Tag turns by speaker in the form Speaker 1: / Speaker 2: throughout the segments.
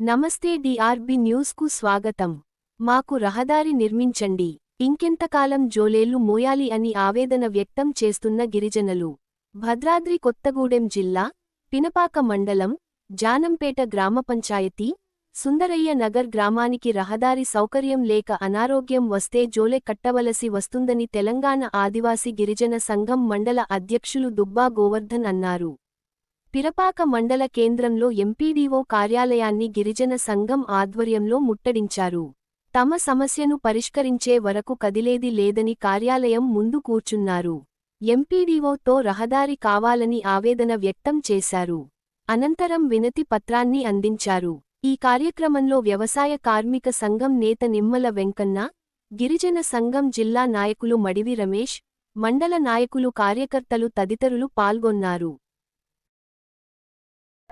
Speaker 1: నమస్తే డిఆర్బి న్యూస్కు స్వాగతం. మాకు రహదారి నిర్మించండి. ఇంకెంతకాలం జోలేళ్ళు మోయాలి అని ఆవేదన వ్యక్తం చేస్తున్న గిరిజనులు. భద్రాద్రి కొత్తగూడెం జిల్లా పినపాక మండలం జానంపేట గ్రామ పంచాయతీ సుందరయ్య నగర్ గ్రామానికి రహదారి సౌకర్యం లేక అనారోగ్యం వస్తే జోలె కట్టవలసి వస్తుందని తెలంగాణ ఆదివాసీ గిరిజన సంఘం మండల అధ్యక్షులు దుబ్బా గోవర్ధన్ అన్నారు. పిరపాక మండల కేంద్రంలో ఎంపీడీఓ కార్యాలయాన్ని గిరిజన సంఘం ఆధ్వర్యంలో ముట్టడించారు. తమ సమస్యను పరిష్కరించే వరకు కదిలేది లేదని కార్యాలయం ముందు కూర్చున్నారు. ఎంపీడీఓతో రహదారి కావాలని ఆవేదన వ్యక్తం చేశారు. అనంతరం వినతి పత్రాన్ని అందించారు. ఈ కార్యక్రమంలో వ్యవసాయ కార్మిక సంఘం నేత నిమ్మల వెంకన్న గిరిజన సంఘం జిల్లా నాయకులు మడివి రమేష్ మండల నాయకులు కార్యకర్తలు తదితరులు పాల్గొన్నారు.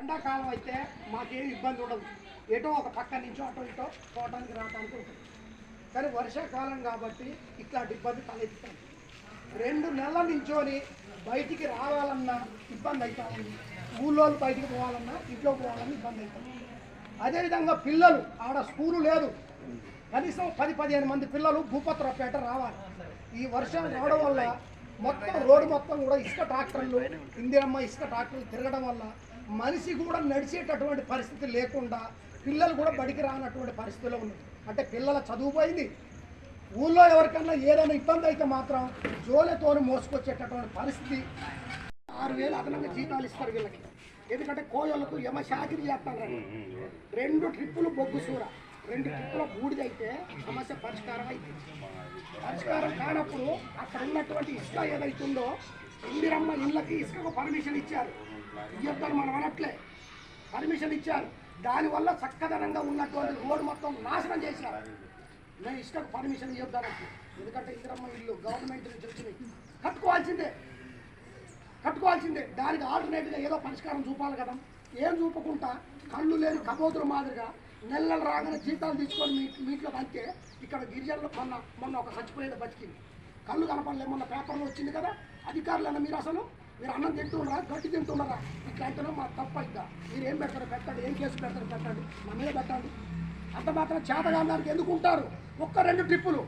Speaker 2: ఎండాకాలం అయితే మాకేమి ఇబ్బంది ఉండదు. ఎటో ఒక పక్క నుంచో అటో ఇటో పోవడానికి రావడానికి ఉంటుంది. కానీ వర్షాకాలం కాబట్టి ఇట్లాంటి ఇబ్బంది తలెత్తుతుంది. రెండు నెలల నుంచోని బయటికి రావాలన్నా ఇబ్బంది అవుతుంది ఊళ్ళో బయటికి పోవాలన్నా ఇంట్లో పోవాలన్నా ఇబ్బంది అవుతుంది అదేవిధంగా పిల్లలు ఆడ స్కూలు లేదు. కనీసం పది పదిహేను మంది పిల్లలు భూపత్రపేట రావాలి. ఈ వర్షం రావడం వల్ల మొత్తం రోడ్డు మొత్తం కూడా ఇసుక ట్రాక్టర్లు ఇందిరమ్మ ఇసుక ట్రాక్టర్లు తిరగడం వల్ల మనిషి కూడా నడిచేటటువంటి పరిస్థితి లేకుండా పిల్లలు కూడా బడికి రానటువంటి పరిస్థితిలో ఉంది. అంటే పిల్లల చదువు పోయింది. ఊళ్ళో ఎవరికన్నా ఏదైనా ఇబ్బంది అయితే మాత్రం జోలెతోని మోసుకొచ్చేటటువంటి పరిస్థితి. ఆరు వేలు అదనంగా జీతాలు ఇస్తారు వీళ్ళకి. ఎందుకంటే కోయలకు యమ షాకిరి చేస్తారు రెండు ట్రిప్పులు బొగ్గు సూర. రెండు ట్రిప్పుల బూడిదైతే సమస్య పరిష్కారం అయితే పరిష్కారం కానప్పుడు అక్కడ ఉన్నటువంటి ఇసుక ఏదైతుందో ఇందిరమ్మ ఇళ్ళకి ఇసుకకు పర్మిషన్ ఇచ్చారు. ఇద్దరు మనం అనట్లే. పర్మిషన్ ఇచ్చారు. దానివల్ల చక్కదనంగా ఉన్నటువంటి రోడ్డు మొత్తం నాశనం చేశారు నేను ఇసుకకు పర్మిషన్ ఇవ్వద్దనట్లు ఎందుకంటే ఇందిరమ్మ ఇల్లు గవర్నమెంట్ నుంచి వచ్చినాయి. కట్టుకోవాల్సిందే. కట్టుకోవాల్సిందే. దానికి ఆల్టర్నేట్గా ఏదో పరిష్కారం చూపాలి కదా. ఏం చూపకుండా కళ్ళు లేని కబోతుల మాదిరిగా నెలలు రాగానే జీతాలు తీసుకొని మీ మీట్లో అంతే ఇక్కడ గిరిజనులు మొన్న మొన్న ఒక చచ్చిపోయేది బతికింది. కళ్ళు కనపడలే మొన్న పేపర్లో వచ్చింది కదా. అధికారులన్న మీరు అసలు? మీరు అన్నం తింటున్నారా? గట్టి తింటున్నారా? ఇట్లాంటిలో మా తప్పైద్దా మీరు ఏం పెడతారు? పెట్టండి. ఏం కేసు పెడతారు? పెట్టండి. మా మీద పెట్టండి. అంత మాత్రం చేతగాందానికి ఎందుకు ఉంటారు? ఒక్క రెండు ట్రిప్పులు.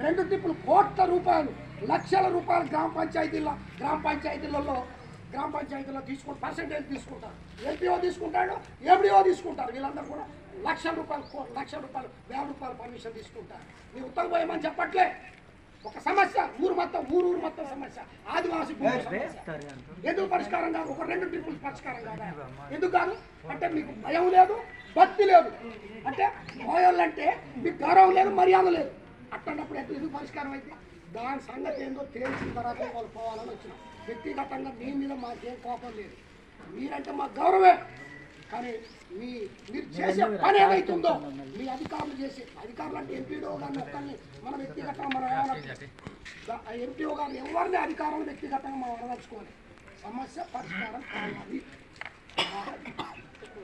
Speaker 2: రెండు ట్రిప్పులు కోట్ల రూపాయలు లక్షల రూపాయలు గ్రామ పంచాయతీల గ్రామ పంచాయతీలలో గ్రామ పంచాయతీలో తీసుకుంటారు. పర్సెంటేజ్ తీసుకుంటారు. ఎల్పీఓ తీసుకుంటాడు ఏబిఓ తీసుకుంటారు. వీళ్ళందరూ కూడా లక్ష రూపాయలు కో- రూపాయలు వేల రూపాయలు పర్మిషన్ తీసుకుంటారు. మీరు ఉత్తరం పోయమని చెప్పట్లే. ఒక సమస్య ఊరు మొత్తం ఊరు ఊరు మొత్తం సమస్య. ఆదివాసి ఎందుకు పరిష్కారం కాదు? ఒక రెండు ట్రిపుల్ పరిష్కారం కాదా? ఎందుకు కాదు? అంటే మీకు భయం లేదు భక్తి లేదు. అంటే మోయోళ్ళంటే మీకు గౌరవం లేదు మర్యాద లేదు. అట్టన్నప్పుడు ఎట్లా ఎందుకు పరిష్కారం అయితే? దాని సంగతి ఏందో తేల్చిన తర్వాత వాళ్ళు పోవాలని వచ్చిన. వ్యక్తిగతంగా మీ మీద మాకేం కోపం లేదు. మీరంటే మాకు గౌరవే కానీ మీ మీరు చేసే పని ఏదైతుందో మీ అధికారులు చేసే అధికారులు అంటే ఎంపీడో గారిని ఒక్కరిని మన వ్యక్తిగతంగా మనం ఏమనట్లేదు ఎంపీఓ గారు ఎవరిని అధికారం వ్యక్తిగతంగా మనం అనదలుచుకోవాలి? సమస్య పరిష్కారం కావాలి.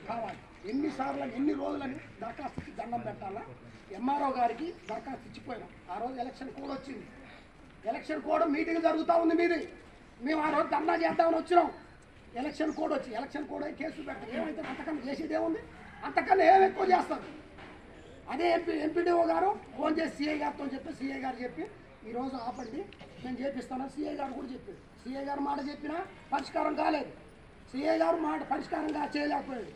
Speaker 2: కావాలి. ఎన్నిసార్లు ఎన్ని రోజులని దరఖాస్తు ఇచ్చి దండం పెట్టాలా? ఎంఆర్ఓ గారికి దరఖాస్తు ఇచ్చిపోయినాం. ఆ రోజు ఎలక్షన్ కోడ్ వచ్చింది. ఎలక్షన్ కోడ్ మీటింగ్ జరుగుతూ ఉంది మీది. మేము ఆ రోజు దండా చేద్దామని వచ్చినాం. ఎలక్షన్ కోడ్ వచ్చి ఎలక్షన్ కోడ్ అయి కేసులు పెట్టారు ఏమైతే అంతకన్నా చేసేదే ఉంది? అంతకన్నా ఏం ఎక్కువ చేస్తారు? అదే ఎంపీ ఎంపీడీఓ గారు ఫోన్ చేసి సిఐ గారితో చెప్పి సీఐ గారు చెప్పి ఈరోజు ఆపండి నేను చేపిస్తాను సిఐ గారు కూడా చెప్పారు. సీఐ గారు మాట చెప్పినా పరిష్కారం కాలేదు. సీఐ గారు మాట పరిష్కారంగా చేయలేకపోయాడు.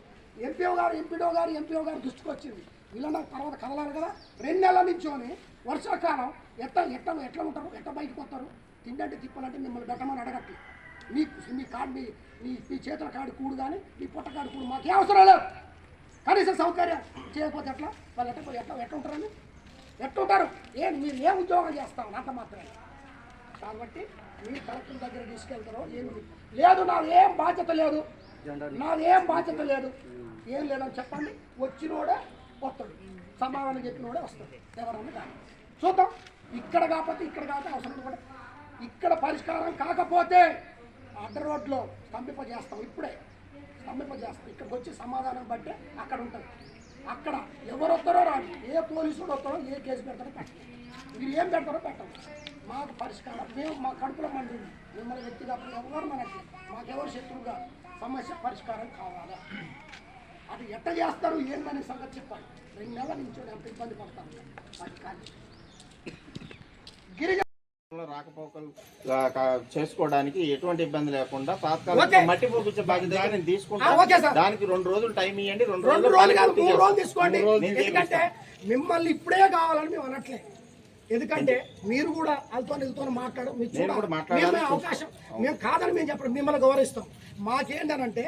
Speaker 2: ఎంపీఓ గారు ఎంపీడీఓ గారు ఎంపీఓ గారు దృష్టికి వచ్చింది. వీళ్ళన్న తర్వాత కదలారు కదా? రెండు నెలల నుంచోని వర్షాకాలం ఎట్ట ఎట్ట ఎట్లా ఉంటారు? ఎట్ట బయటకు వస్తారు? తిండంటే తిప్పాలంటే మిమ్మల్ని పెట్టమని అడగట్లేదు. మీ మీ కాడు మీ మీ మీ చేతుల కాడి కూడు కానీ మీ పొట్ట కాడి కూడు మాకు ఏ అవసరం లేదు. కనీస సౌకర్యం చేయకపోతే ఎట్లా? వాళ్ళు ఎట్లా ఎట్లా ఎట్లా ఉంటారని ఎట్లా ఉంటారు ఏంటి మీరు ఏ ఉద్యోగం చేస్తాం? అంత మాత్రమే. కాబట్టి మీరు కలెక్టర్ దగ్గర తీసుకెళ్తారో ఏమి లేదు. నాది ఏం బాధ్యత లేదు. నాది ఏం బాధ్యత లేదు. ఏం లేదని చెప్పండి. వచ్చినోడే వస్తాడు. సమాధానం చెప్పినోడే వస్తాడు. ఎవరన్నా కానీ చూద్దాం. ఇక్కడ కాకపోతే ఇక్కడ కాకపోతే అవసరం కూడా. ఇక్కడ పరిష్కారం కాకపోతే అడ్డ రోడ్లో స్తంభింపజేస్తాం ఇప్పుడే. స్తంభింపజేస్తాం. ఇక్కడికి వచ్చి సమాధానం బట్టే అక్కడ ఉంటుంది అక్కడ ఎవరు వస్తారో రాదు ఏ పోలీసుడు వస్తారో ఏ కేసు పెడతారో పెట్టండి మీరు ఏం పెడతారో పెట్టండి మాకు పరిష్కారం మేము మా కడుపులో మంది మిమ్మల్ని వ్యక్తిగత ఎవరు మనకి? మాకెవరు శత్రువుగా? సమస్య పరిష్కారం కావాలా? అది ఎట్ట చేస్తారు? ఏంటనే సంగతి చెప్పాలి. రెండు నెలల నుంచి ఎంత ఇబ్బంది పడతారు. అది కానీ
Speaker 3: రాకపోకలు చేసుకోవడానికి ఎటువంటి ఇబ్బంది లేకుండా. తాత్కాలిక మట్టి పోపించే బాధ్యత నేను తీసుకుంటాను. దానికి రెండు రోజులు టైం ఇవ్వండి రెండు
Speaker 2: రెండు
Speaker 3: రోజులు
Speaker 2: తీసుకోండి. ఎందుకంటే. మిమ్మల్ని ఇప్పుడే కావాలని మేము అనట్లే ఎందుకంటే మీరు కూడా వాళ్ళతో వీళ్ళతో మాట్లాడు మీరు అవకాశం. మేము కాదని మేము చెప్పడం మిమ్మల్ని గౌరవిస్తాం. మాకేంటనంటే